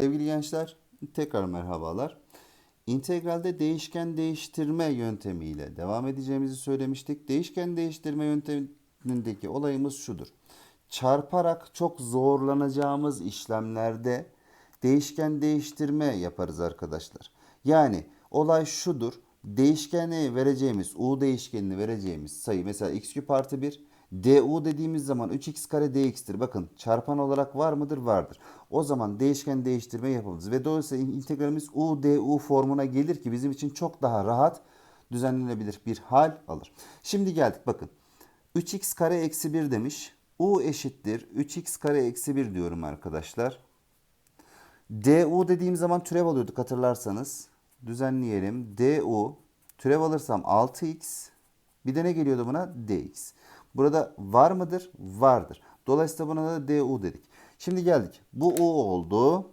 Sevgili gençler, tekrar merhabalar. İntegralde değişken değiştirme yöntemiyle devam edeceğimizi söylemiştik. Değişken değiştirme yöntemindeki olayımız şudur. Çarparak çok zorlanacağımız işlemlerde değişken değiştirme yaparız arkadaşlar. Yani olay şudur. Değişkeni vereceğimiz, u değişkenini vereceğimiz sayı mesela x küp artı 1 du dediğimiz zaman 3x kare dx'tir. Bakın çarpan olarak var mıdır? Vardır. O zaman değişken değiştirme yapabiliriz. Ve dolayısıyla integralimiz u du formuna gelir ki bizim için çok daha rahat düzenlenebilir bir hal alır. Şimdi geldik bakın. 3x kare eksi 1 demiş. u eşittir 3x kare eksi 1 diyorum arkadaşlar. du dediğim zaman türev alıyorduk hatırlarsanız. Düzenleyelim. du türev alırsam 6x bir de ne geliyordu buna? dx. Burada var mıdır? Vardır. Dolayısıyla buna da du dedik. Şimdi geldik. Bu u oldu.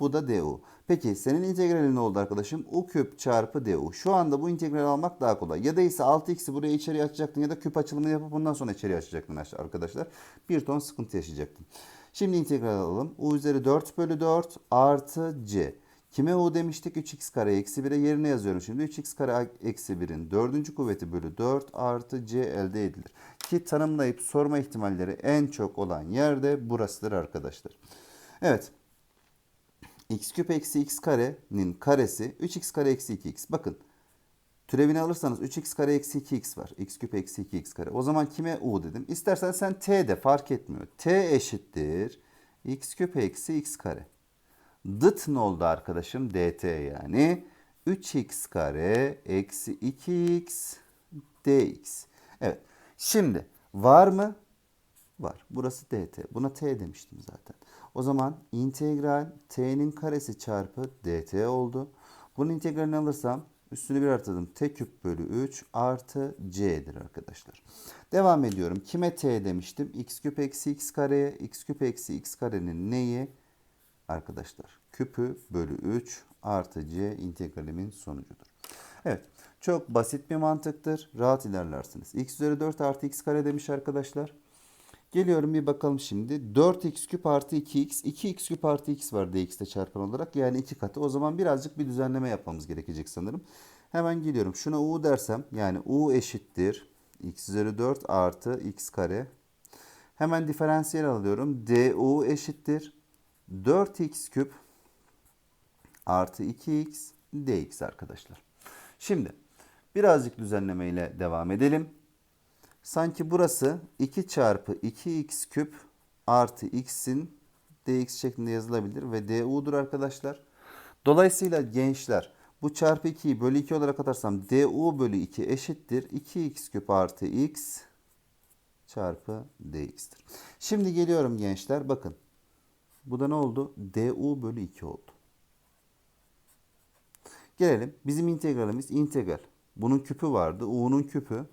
Bu da du. Peki senin integralin ne oldu arkadaşım? u küp çarpı du. Şu anda bu integrali almak daha kolay. Ya da ise 6x'i buraya içeri açacaktın ya da küp açılımını yapıp bundan sonra içeri açacaktın arkadaşlar. Bir ton sıkıntı yaşayacaktın. Şimdi integral alalım. u üzeri 4 bölü 4 artı c. Kime u demiştik? 3x kare eksi 1'e yerine yazıyorum şimdi. 3x kare eksi 1'in dördüncü kuvveti bölü 4 artı c elde edilir. Ki tanımlayıp sorma ihtimalleri en çok olan yerde burasıdır arkadaşlar. Evet. x küp eksi x karenin karesi 3x kare eksi 2x. Bakın türevini alırsanız 3x kare eksi 2x var. x küp eksi 2x kare. O zaman kime u dedim. İstersen sen t de fark etmiyor. t eşittir x küp eksi x kare. Dıt ne oldu arkadaşım? dt yani. 3x kare eksi 2x dx. Evet. Şimdi var mı? Var. Burası dt. Buna t demiştim zaten. O zaman integral t'nin karesi çarpı dt oldu. Bunun integralini alırsam üstünü bir artırdım. t küp bölü 3 artı c'dir arkadaşlar. Devam ediyorum. Kime t demiştim? x küp eksi x kareye. x küp eksi x karenin neyi? Arkadaşlar küpü bölü 3 artı c integralimin sonucudur. Evet. Çok basit bir mantıktır. Rahat ilerlersiniz. x üzeri 4 artı x kare demiş arkadaşlar. Geliyorum bir bakalım şimdi. 4x küp artı 2x. 2x küp artı x var dx'te çarpan olarak. Yani iki katı. O zaman birazcık bir düzenleme yapmamız gerekecek sanırım. Hemen geliyorum. Şuna u dersem yani u eşittir. x üzeri 4 artı x kare. Hemen diferansiyel alıyorum. du eşittir. 4x küp artı 2x dx arkadaşlar. Şimdi birazcık düzenleme ile devam edelim. Sanki burası 2 çarpı 2x küp artı x'in dx şeklinde yazılabilir ve du'dur arkadaşlar. Dolayısıyla gençler bu çarpı 2'yi bölü 2 olarak atarsam du bölü 2 eşittir. 2x küp artı x çarpı dx'tir. Şimdi geliyorum gençler bakın. Bu da ne oldu? du bölü 2 oldu. Gelelim. Bizim integralimiz integral. Bunun küpü vardı. u'nun küpü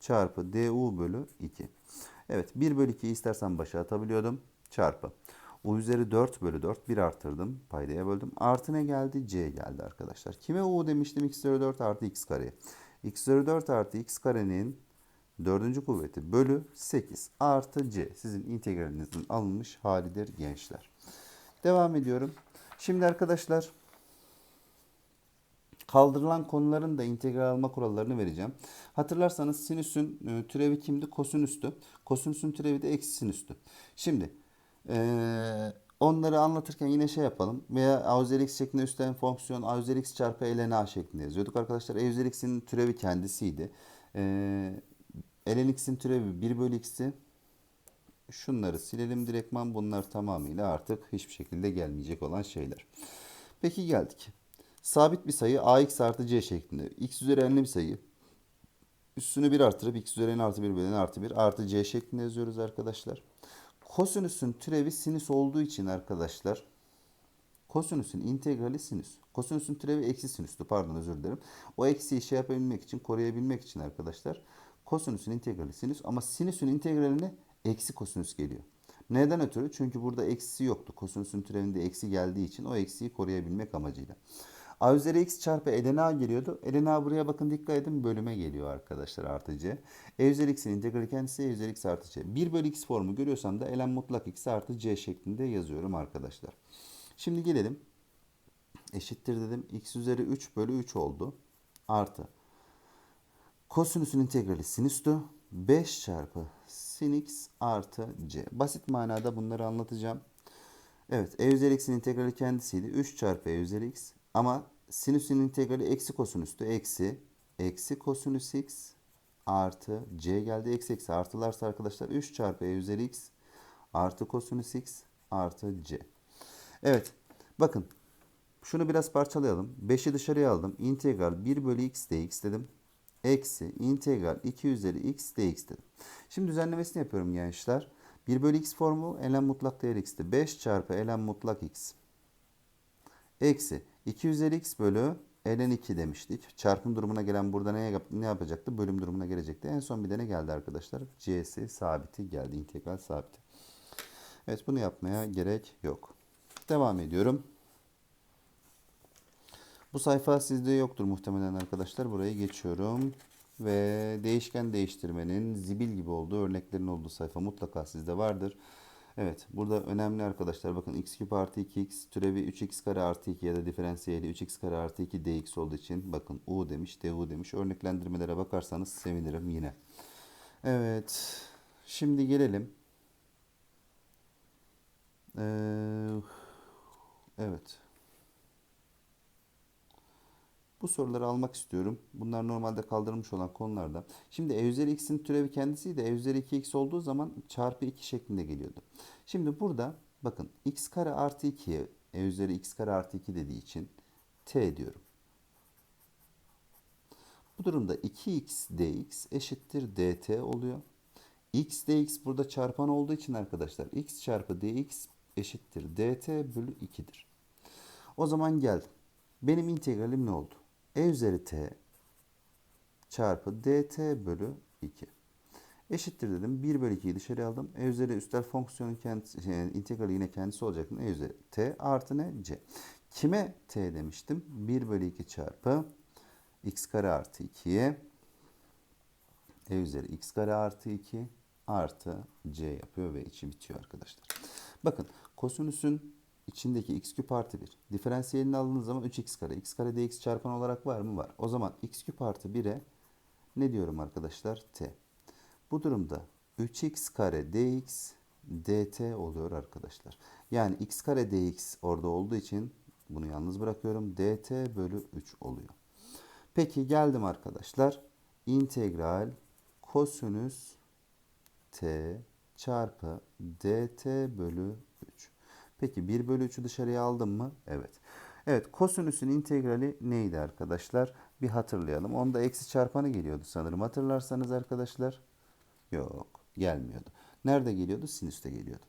çarpı du bölü 2. Evet 1 bölü 2'yi istersen başa atabiliyordum. Çarpı. u üzeri 4 bölü 4. 1 arttırdım. Paydaya böldüm. Artı ne geldi? c geldi arkadaşlar. Kime u demiştim? x üzeri 4 artı x kare. x üzeri 4 artı x karenin dördüncü kuvveti bölü 8 artı c. Sizin integralinizin alınmış halidir gençler. Devam ediyorum. Şimdi arkadaşlar kaldırılan konuların da integral alma kurallarını vereceğim. Hatırlarsanız sinüsün e, türevi kimdi? Kosinüstü. Kosinüsün türevi de eksi sinüstü. Şimdi e, onları anlatırken yine şey yapalım. Veya a üzeri x şeklinde üstten fonksiyon a üzeri x çarpı ln a şeklinde yazıyorduk. Arkadaşlar e üzeri x'in türevi kendisiydi. E, ln x'in türevi 1 bölü x'ti. Şunları silelim direktman. Bunlar tamamıyla artık hiçbir şekilde gelmeyecek olan şeyler. Peki geldik. Sabit bir sayı ax artı c şeklinde. x üzeri n'li bir sayı. Üstünü 1 artırıp x üzeri n artı 1 bölü n artı 1 artı c şeklinde yazıyoruz arkadaşlar. Kosinüsün türevi sinüs olduğu için arkadaşlar kosinüsün integrali sinüs. Kosinüsün türevi eksi sinüstü pardon özür dilerim. O eksiyi şey yapabilmek için koruyabilmek için arkadaşlar kosinüsün integrali sinüs ama sinüsün integraline eksi kosinüs geliyor. Neden ötürü? Çünkü burada eksi yoktu. Kosinüsün türevinde eksi geldiği için o eksiyi koruyabilmek amacıyla. A üzeri x çarpı ln a geliyordu. ln a buraya bakın dikkat edin bölüme geliyor arkadaşlar artı c. E üzeri x'in integrali kendisi e üzeri x artı c. 1 bölü x formu görüyorsam da ln mutlak x artı c şeklinde yazıyorum arkadaşlar. Şimdi gelelim. Eşittir dedim. x üzeri 3 bölü 3 oldu. Artı. Kosinüsün integrali sinüstü 5 çarpı sin x artı c. Basit manada bunları anlatacağım. Evet, e üzeri x'in integrali kendisiydi. 3 çarpı e üzeri x. Ama sinüsün integrali eksi kosinüstü. Eksi, eksi kosinüs x artı c geldi. Eksi eksi artılarsa arkadaşlar 3 çarpı e üzeri x artı kosinüs x artı c. Evet, bakın şunu biraz parçalayalım. 5'i dışarıya aldım. İntegral 1 bölü x dx dedim. Eksi integral 2 üzeri x dx dedim. Şimdi düzenlemesini yapıyorum gençler. 1 bölü x formu ln mutlak değer x'ti. 5 çarpı ln mutlak x. Eksi 2 üzeri x bölü ln 2 demiştik. Çarpım durumuna gelen burada ne, yap ne yapacaktı? Bölüm durumuna gelecekti. En son bir de ne geldi arkadaşlar? c'si sabiti geldi. integral sabiti. Evet bunu yapmaya gerek yok. Devam ediyorum. Bu sayfa sizde yoktur muhtemelen arkadaşlar. Burayı geçiyorum. Ve değişken değiştirmenin zibil gibi olduğu örneklerin olduğu sayfa mutlaka sizde vardır. Evet burada önemli arkadaşlar bakın x küp artı 2x türevi 3x kare artı 2 ya da diferansiyeli 3x kare artı 2 dx olduğu için bakın u demiş du demiş örneklendirmelere bakarsanız sevinirim yine. Evet şimdi gelelim. Ee, evet. Bu soruları almak istiyorum. Bunlar normalde kaldırılmış olan konularda. Şimdi e üzeri x'in türevi kendisiydi. E üzeri 2x olduğu zaman çarpı 2 şeklinde geliyordu. Şimdi burada bakın x kare artı 2'ye e üzeri x kare artı 2 dediği için t diyorum. Bu durumda 2x dx eşittir dt oluyor. x dx burada çarpan olduğu için arkadaşlar x çarpı dx eşittir dt bölü 2'dir. O zaman geldim. Benim integralim ne oldu? E üzeri t çarpı dt bölü 2. Eşittir dedim. 1 bölü 2'yi dışarı aldım. E üzeri üstel fonksiyonun kendisi, yani integrali yine kendisi olacak. E üzeri t artı ne? c. Kime t demiştim? 1 bölü 2 çarpı x kare artı 2'ye e üzeri x kare artı 2 artı c yapıyor ve içi bitiyor arkadaşlar. Bakın kosinüsün içindeki x küp artı 1. Diferansiyelini aldığınız zaman 3x kare. x kare dx çarpan olarak var mı? Var. O zaman x küp artı 1'e ne diyorum arkadaşlar? t. Bu durumda 3x kare dx dt oluyor arkadaşlar. Yani x kare dx orada olduğu için bunu yalnız bırakıyorum. dt bölü 3 oluyor. Peki geldim arkadaşlar. İntegral kosinüs t çarpı dt bölü 3. Peki 1 bölü 3'ü dışarıya aldım mı? Evet. Evet kosinüsün integrali neydi arkadaşlar? Bir hatırlayalım. Onda eksi çarpanı geliyordu sanırım. Hatırlarsanız arkadaşlar. Yok gelmiyordu. Nerede geliyordu? Sinüste geliyordu.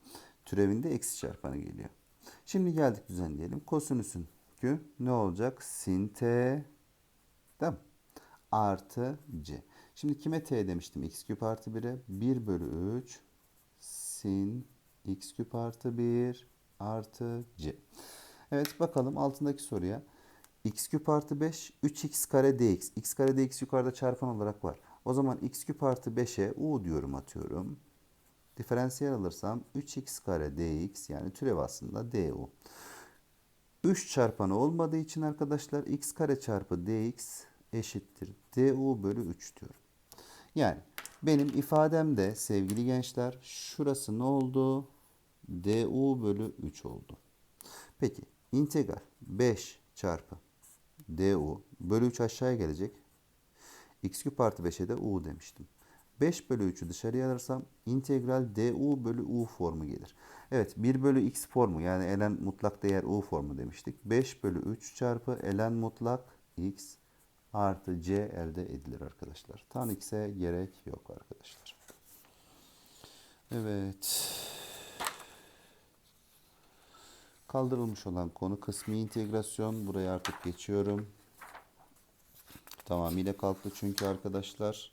Türevinde eksi çarpanı geliyor. Şimdi geldik düzenleyelim. Kosinüsün kü ne olacak? Sin t mi? Artı c. Şimdi kime t demiştim? x küp artı 1'e 1 bölü 3 sin x küp artı 1 artı c. Evet bakalım altındaki soruya. x küp artı 5 3x kare dx. x kare dx yukarıda çarpan olarak var. O zaman x küp artı 5'e u diyorum atıyorum. Diferansiyel alırsam 3x kare dx yani türev aslında du. 3 çarpanı olmadığı için arkadaşlar x kare çarpı dx eşittir du bölü 3 diyorum. Yani benim ifademde sevgili gençler şurası ne oldu? Du bölü 3 oldu. Peki integral 5 çarpı du bölü 3 aşağıya gelecek. x küp artı 5'e de u demiştim. 5 bölü 3'ü dışarıya alırsam integral du bölü u formu gelir. Evet 1 bölü x formu yani ln mutlak değer u formu demiştik. 5 bölü 3 çarpı ln mutlak x artı c elde edilir arkadaşlar. Tan x'e gerek yok arkadaşlar. Evet. Kaldırılmış olan konu kısmi integrasyon. Buraya artık geçiyorum. Tamamıyla kalktı çünkü arkadaşlar.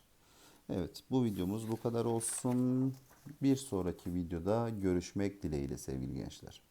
Evet bu videomuz bu kadar olsun. Bir sonraki videoda görüşmek dileğiyle sevgili gençler.